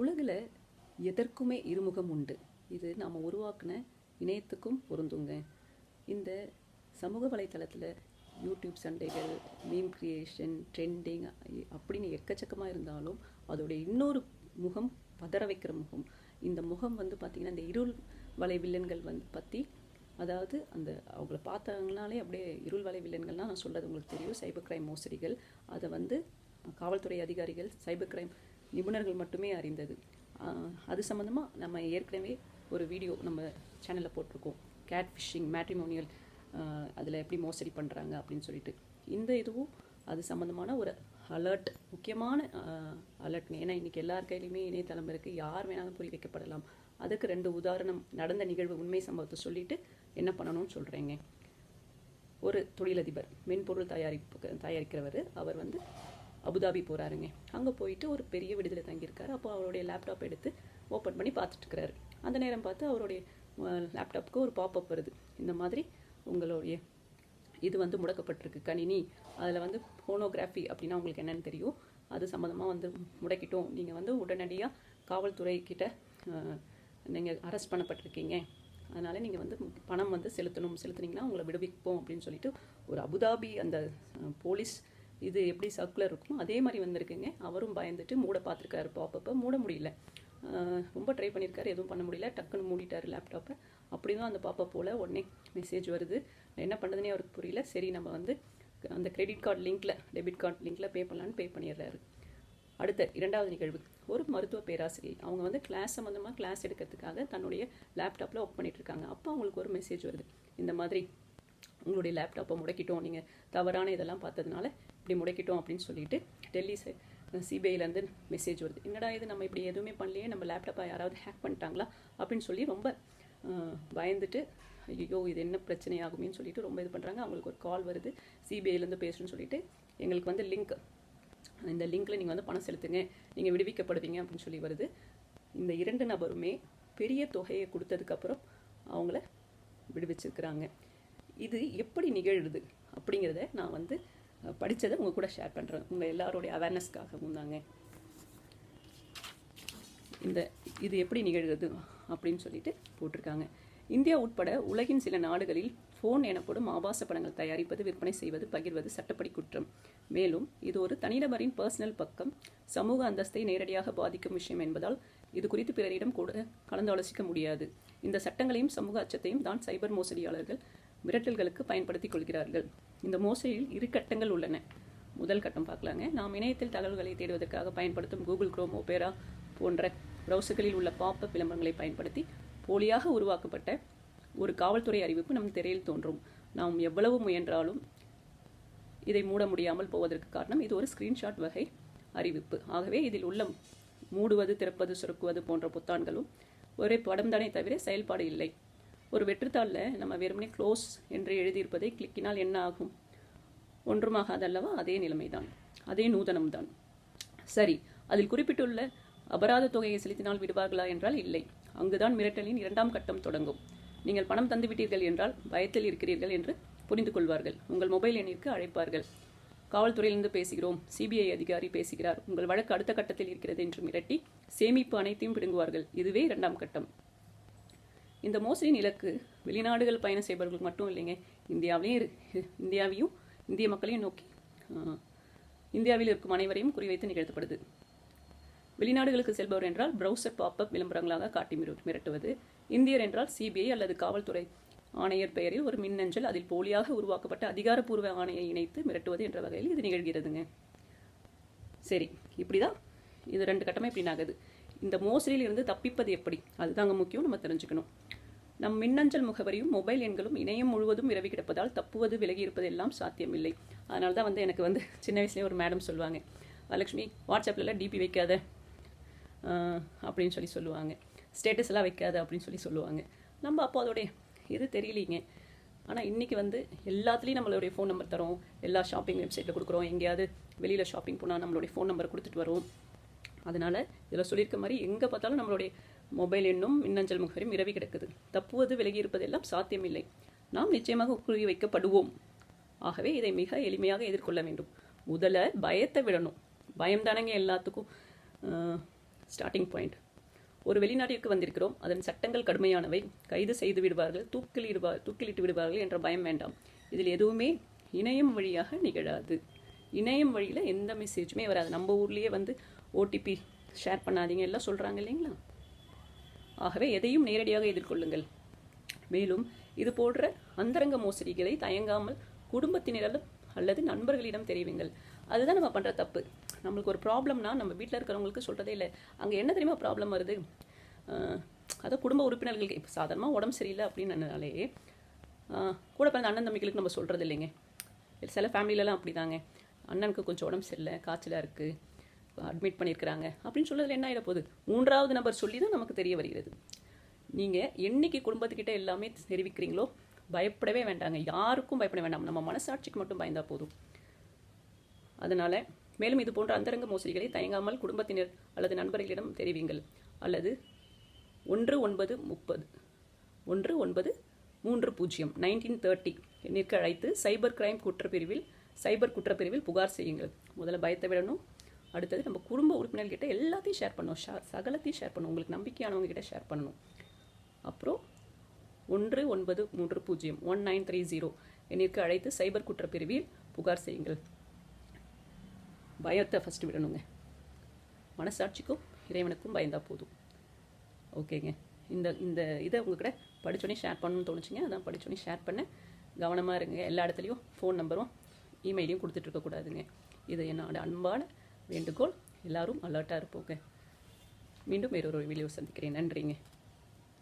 உலகில் எதற்குமே இருமுகம் உண்டு. இது நாம் உருவாக்கின இணையத்துக்கும் பொருந்துங்க. இந்த சமூக வலைத்தளத்தில் யூடியூப் சண்டைகள் மீம் கிரியேஷன் ட்ரெண்டிங் அப்படின்னு எக்கச்சக்கமாக இருந்தாலும் அதோடைய இன்னொரு முகம் பதற வைக்கிற முகம். இந்த முகம் வந்து பார்த்திங்கன்னா இந்த இருள் வலை வில்லன்கள் வந்து பற்றி அதாவது அந்த அவங்கள பார்த்தாங்கனாலே அப்படியே இருள் வலை வில்லன்கள்லாம் நான் சொல்கிறது உங்களுக்கு தெரியும். சைபர் கிரைம் மோசடிகள் அதை வந்து காவல்துறை அதிகாரிகள் சைபர் கிரைம் நிபுணர்கள் மட்டுமே அறிந்தது. அது சம்மந்தமாக நம்ம ஏற்கனவே ஒரு வீடியோ நம்ம சேனலில் போட்டிருக்கோம். கேட் ஃபிஷிங் மேட்ரிமோனியல் அதில் எப்படி மோசடி பண்ணுறாங்க அப்படின்னு சொல்லிட்டு. இந்த இதுவும் அது சம்மந்தமான ஒரு அலர்ட் முக்கியமான அலர்ட்ங்க ஏன்னா இன்றைக்கி எல்லார் கையிலையுமே இணையதளம் இருக்குது யார் வேணாலும் புரி வைக்கப்படலாம். அதுக்கு ரெண்டு உதாரணம் நடந்த நிகழ்வு உண்மை சம்பவத்தை சொல்லிட்டு என்ன பண்ணணும்னு சொல்கிறேங்க ஒரு தொழிலதிபர் மென்பொருள் தயாரிப்பு தயாரிக்கிறவர். அவர் வந்து அபுதாபி போகிறாருங்க அங்கே போயிட்டு ஒரு பெரிய விடுதலை தங்கியிருக்காரு. அப்போ அவருடைய லேப்டாப் எடுத்து ஓப்பன் பண்ணி பார்த்துட்டுருக்கிறாரு அந்த நேரம் பார்த்து அவருடைய லேப்டாப்புக்கு ஒரு பாப்பப் வருது. இந்த மாதிரி உங்களுடைய இது வந்து முடக்கப்பட்டிருக்கு. கணினி அதில் வந்து ஃபோனோகிராஃபி அப்படின்னா உங்களுக்கு என்னென்னு தெரியும். அது சம்மந்தமாக வந்து முடக்கிட்டோம். நீங்கள் வந்து உடனடியாக காவல்துறைக்கிட்ட நீங்கள் அரெஸ்ட் பண்ணப்பட்டிருக்கீங்க. அதனால் நீங்கள் வந்து பணம் வந்து செலுத்தணும். செலுத்துனீங்கன்னா உங்களை விடுவிப்போம் அப்படின்னு சொல்லிட்டு ஒரு அபுதாபி அந்த போலீஸ் இது எப்படி சர்க்குலர் இருக்குமோ அதே மாதிரி வந்திருக்குங்க. அவரும் பயந்துட்டு மூட பார்த்துருக்காரு பாப்பப்போ மூட முடியல. ரொம்ப ட்ரை பண்ணியிருக்காரு எதுவும் பண்ண முடியல. டக்குன்னு மூடிட்டார் லேப்டாப்பை அப்படி தான் அந்த பாப்பா போல் உடனே மெசேஜ் வருது. என்ன பண்ணுறதுனே அவருக்கு புரியல. சரி நம்ம வந்து அந்த கிரெடிட் கார்டு லிங்க்கில் டெபிட் கார்டு லிங்க்கில் பே பண்ணலான்னு பே பண்ணிடுறாரு. அடுத்த இரண்டாவது நிகழ்வு. ஒரு மருத்துவ பேராசிரியர் அவங்க வந்து கிளாஸ் சம்மந்தமாக கிளாஸ் எடுக்கிறதுக்காக தன்னுடைய லேப்டாப்பில் ஒர்க் பண்ணிகிட்ருக்காங்க இருக்காங்க. அப்போ அவங்களுக்கு ஒரு மெசேஜ் வருது. இந்த மாதிரி உங்களுடைய லேப்டாப்பை முடக்கிட்டோம். நீங்கள் தவறான இதெல்லாம் பார்த்ததுனால இப்படி முடக்கிட்டோம் அப்படின்னு சொல்லிட்டு டெல்லி சிபிஐலேருந்து மெசேஜ் வருது. என்னடா இது நம்ம இப்படி எதுவுமே பண்ணலையே நம்ம லேப்டாப்பை யாராவது ஹேக் பண்ணிட்டாங்களா? அப்படின்னு சொல்லி ரொம்ப பயந்துட்டு ஐயோ இது என்ன பிரச்சனை ஆகுமேன்னு சொல்லிட்டு ரொம்ப இது பண்ணுறாங்க அவங்களுக்கு ஒரு கால் வருது. சிபிஐலேருந்து பேசுகிறேன்னு சொல்லிட்டு எங்களுக்கு வந்து லிங்க் இந்த லிங்க்கில் நீங்கள் வந்து பணம் செலுத்துங்க நீங்கள் விடுவிக்கப்படுவீங்க அப்படின்னு சொல்லி வருது. இந்த இரண்டு நபருமே பெரிய தொகையை கொடுத்ததுக்கப்புறம் அவங்கள விடுவிச்சிருக்கிறாங்க. இது எப்படி நிகழுது அப்படிங்கிறத நான் வந்து படித்ததை உங்கள் கூட ஷேர் பண்ணுறேன் உங்கள் எல்லாருடைய அவேர்னஸ்க்காகவும் தாங்க. இந்த இது எப்படி நிகழ்கிறது அப்படின்னு சொல்லிட்டு போட்டிருக்காங்க. இந்தியா உட்பட உலகின் சில நாடுகளில் ஃபோன் எனப்படும் ஆபாச படங்கள் தயாரிப்பது விற்பனை செய்வது பகிர்வது சட்டப்படி குற்றம். மேலும் இது ஒரு தனிநபரின் பர்சனல் பக்கம். சமூக அந்தஸ்தை நேரடியாக பாதிக்கும் விஷயம் என்பதால் இது குறித்து பிறரிடம் கூட கலந்தாலோசிக்க முடியாது. இந்த சட்டங்களையும் சமூக அச்சத்தையும் தான் சைபர் மோசடியாளர்கள் மிரட்டல்களுக்கு பயன்படுத்திக் கொள்கிறார்கள். இந்த மோசடியில் இரு கட்டங்கள் உள்ளன. முதல் கட்டம் பார்க்கலாங்க. நாம் இணையத்தில் தகவல்களை தேடுவதற்காக பயன்படுத்தும் கூகுள் குரோம் ஒபேரா போன்ற ப்ரௌசர்களில் உள்ள பாப்பப் விளம்பரங்களை பயன்படுத்தி போலியாக உருவாக்கப்பட்ட ஒரு காவல்துறை அறிவிப்பு நம் திரையில் தோன்றும். நாம் எவ்வளவு முயன்றாலும் இதை மூட முடியாமல் போவதற்கு காரணம் இது ஒரு ஸ்கிரீன்ஷாட் வகை அறிவிப்பு. ஆகவே இதில் உள்ள மூடுவது திறப்பது சுருக்குவது போன்ற புத்தான்களும் ஒரே படம் தானே தவிர செயல்பாடு இல்லை. ஒரு வெற்றுத்தாளில் நம்ம வெறுமனே க்ளோஸ் என்று எழுதியிருப்பதை கிளிக்கினால் என்ன ஆகும்? ஒன்றுமாகாதல்லவா? அதே நிலைமைதான். அதே நூதனம்தான். சரி அதில் குறிப்பிட்டுள்ள அபராத தொகையை செலுத்தினால் விடுவார்களா என்றால் இல்லை. அங்குதான் மிரட்டலின் இரண்டாம் கட்டம் தொடங்கும். நீங்கள் பணம் தந்துவிட்டீர்கள் என்றால் பயத்தில் இருக்கிறீர்கள் என்று புரிந்து கொள்வார்கள். உங்கள் மொபைல் எண்ணிற்கு அழைப்பார்கள். காவல்துறையிலிருந்து பேசுகிறோம். சிபிஐ அதிகாரி பேசுகிறார். உங்கள் வழக்கு அடுத்த கட்டத்தில் இருக்கிறது என்று மிரட்டி சேமிப்பு அனைத்தையும் பிடுங்குவார்கள். இதுவே இரண்டாம் கட்டம். இந்த மோசடியின் இலக்கு வெளிநாடுகள் பயணம் செய்பவர்களுக்கு மட்டும் இல்லைங்க. இந்தியாவிலையும் இரு- இந்தியாவையும் இந்திய மக்களையும் நோக்கி இந்தியாவில் இருக்கும் அனைவரையும் குறிவைத்து நிகழ்த்தப்படுது. வெளிநாடுகளுக்கு செல்பவர் என்றால் பிரவுசர் பாப்பப் விளம்பரங்களாக காட்டி மிரட்டுவது. இந்தியர் என்றால் சிபிஐ அல்லது காவல்துறை ஆணையர் பெயரில் ஒரு மின்னஞ்சல் அதில் போலியாக உருவாக்கப்பட்ட அதிகாரப்பூர்வ ஆணையை இணைத்து மிரட்டுவது என்ற வகையில் இது நிகழ்கிறதுங்க. சரி இப்படிதான். இது ரெண்டு கட்டமே இப்படி நாகுது இந்த மோசடியிலிருந்து தப்பிப்பது எப்படி? அதுதாங்க முக்கியம் நம்ம தெரிஞ்சுக்கணும். நம் மின்னஞ்சல் முகவரியும் மொபைல் எண்களும் இணையம் முழுவதும் விரவி கிடப்பதால் தப்புவது விலகி இருப்பது எல்லாம் சாத்தியமில்லை. அதனால தான் வந்து எனக்கு வந்து சின்ன வயசுலேயே ஒரு மேடம் சொல்லுவாங்க லக்ஷ்மி வாட்ஸ்அப்லலாம் டிபி வைக்காத. அப்படின்னு சொல்லி சொல்லுவாங்க. ஸ்டேட்டஸ் எல்லாம் வைக்காத அப்படின்னு சொல்லி சொல்லுவாங்க. நம்ம அப்போ அதோடைய இது தெரியலீங்க. ஆனால் இன்றைக்கி வந்து எல்லாத்துலேயும் நம்மளுடைய ஃபோன் நம்பர் தரோம் எல்லா ஷாப்பிங் வெப்சைட்டில் கொடுக்குறோம். எங்கேயாவது வெளியில் ஷாப்பிங் போனால் நம்மளுடைய ஃபோன் நம்பர் கொடுத்துட்டு வரோம். அதனால் இதில் சொல்லியிருக்க மாதிரி எங்கே பார்த்தாலும் நம்மளுடைய மொபைல் எண்ணும் மின்னஞ்சல் முகவரியும் இரவி கிடக்குது. தப்புவது விலகி இருப்பதெல்லாம் சாத்தியமில்லை. நாம் நிச்சயமாக குறி வைக்கப்படுவோம். ஆகவே இதை மிக எளிமையாக எதிர்கொள்ள வேண்டும். முதல்ல பயத்தை விடணும். பயம் தானங்க எல்லாத்துக்கும் ஆஹ், ஸ்டார்டிங் பாயிண்ட் ஒரு வெளிநாட்டிற்கு வந்திருக்கிறோம். அதன் சட்டங்கள் கடுமையானவை. கைது செய்து விடுவார்கள் தூக்கிலிடுவார் தூக்கிலிட்டு விடுவார்கள் என்ற பயம் வேண்டாம். இதில் எதுவுமே இணையம் வழியாக நிகழாது. இணையம் வழியில் எந்த மெசேஜுமே வராது. நம்ம ஊர்லேயே வந்து ஓடிபி ஷேர் பண்ணாதீங்க எல்லாம் சொல்கிறாங்க இல்லைங்களா? ஆகவே எதையும் நேரடியாக எதிர்கொள்ளுங்கள். மேலும் இது போன்ற அந்தரங்க மோசடிகளை தயங்காமல் குடும்பத்தினரிடம் அல்லது நண்பர்களிடம் தெரிவிங்கள். அதுதான் நம்ம பண்ணுற தப்பு. நம்மளுக்கு ஒரு ப்ராப்ளம்னா நம்ம வீட்டில் இருக்கிறவங்களுக்கு சொல்கிறதே இல்லை. அங்கே என்ன தெரியுமா ப்ராப்ளம் வருது? அதை குடும்ப உறுப்பினர்களுக்கு இப்போ சாதாரணமாக உடம்பு சரியில்லை அப்படின்னாலே ஆஹ், கூட பிறந்த அண்ணன் தம்பிகளுக்கு நம்ம சொல்கிறது இல்லைங்க. சில ஃபேமிலிலலாம் அப்படிதாங்க. அண்ணனுக்கு கொஞ்சம் உடம்பு சரியில்லை காய்ச்சலாக இருக்குது அட்மிட் பண்ணியிருக்கிறாங்க அப்படின்னு சொல்றதுல என்ன ஆகிட போகுது மூன்றாவது நபர் சொல்லி தான் நமக்கு தெரிய வருகிறது. நீங்கள் என்னைக்கு குடும்பத்துக்கிட்ட எல்லாமே தெரிவிக்கிறீங்களோ பயப்படவே வேண்டாங்க. யாருக்கும் பயப்பட வேண்டாம். நம்ம மனசாட்சிக்கு மட்டும் பயந்தால் போதும். அதனால மேலும் இது போன்ற அந்தரங்க மோசடிகளை தயங்காமல் குடும்பத்தினர் அல்லது நண்பர்களிடம் தெரிவிங்கள். அல்லது ஒன்று ஒன்பது முப்பது. ஒன்று ஒன்பது மூன்று பூஜ்ஜியம். நைன்டீன் தேர்ட்டி நிற்க அழைத்து சைபர் கிரைம் குற்றப்பிரிவில் சைபர் குற்றப்பிரிவில் புகார் செய்யுங்கள். முதல்ல பயத்தை விடணும். அடுத்தது நம்ம குடும்ப உறுப்பினர்கிட்ட எல்லாத்தையும் ஷேர் பண்ணணும் ஷா- சகலத்தையும் ஷேர் பண்ணணும் உங்களுக்கு நம்பிக்கையானவங்க கிட்ட ஷேர் பண்ணணும். அப்புறம் ஒன்று ஒன்பது மூன்று பூஜ்ஜியம். ஒன் நைன் த்ரீ ஜீரோ என்னிற்கு அழைத்து சைபர் குற்றப்பிரிவில் புகார் செய்யுங்கள். பயத்தை ஃபஸ்ட்டு விடணுங்க. மனசாட்சிக்கும் இறைவனுக்கும் பயந்தா போதும். ஓகேங்க இந்த இந்த இதை உங்ககிட்ட படிச்சோன்னே ஷேர் பண்ணணும்னு தோணுச்சுங்க. அதான் படித்தோடனே ஷேர் பண்ண கவனமாக இருங்க. எல்லா இடத்துலையும் ஃபோன் நம்பரும் இமெயிலையும் கொடுத்துட்ருக்கக்கூடாதுங்க இதை என்னோட அன்பான வேண்டுகோள். எல்லாரும் அலர்ட்டாக இருப்போங்க. மீண்டும் வேறொரு வீடியோ சந்திக்கிறேன். நன்றிங்க.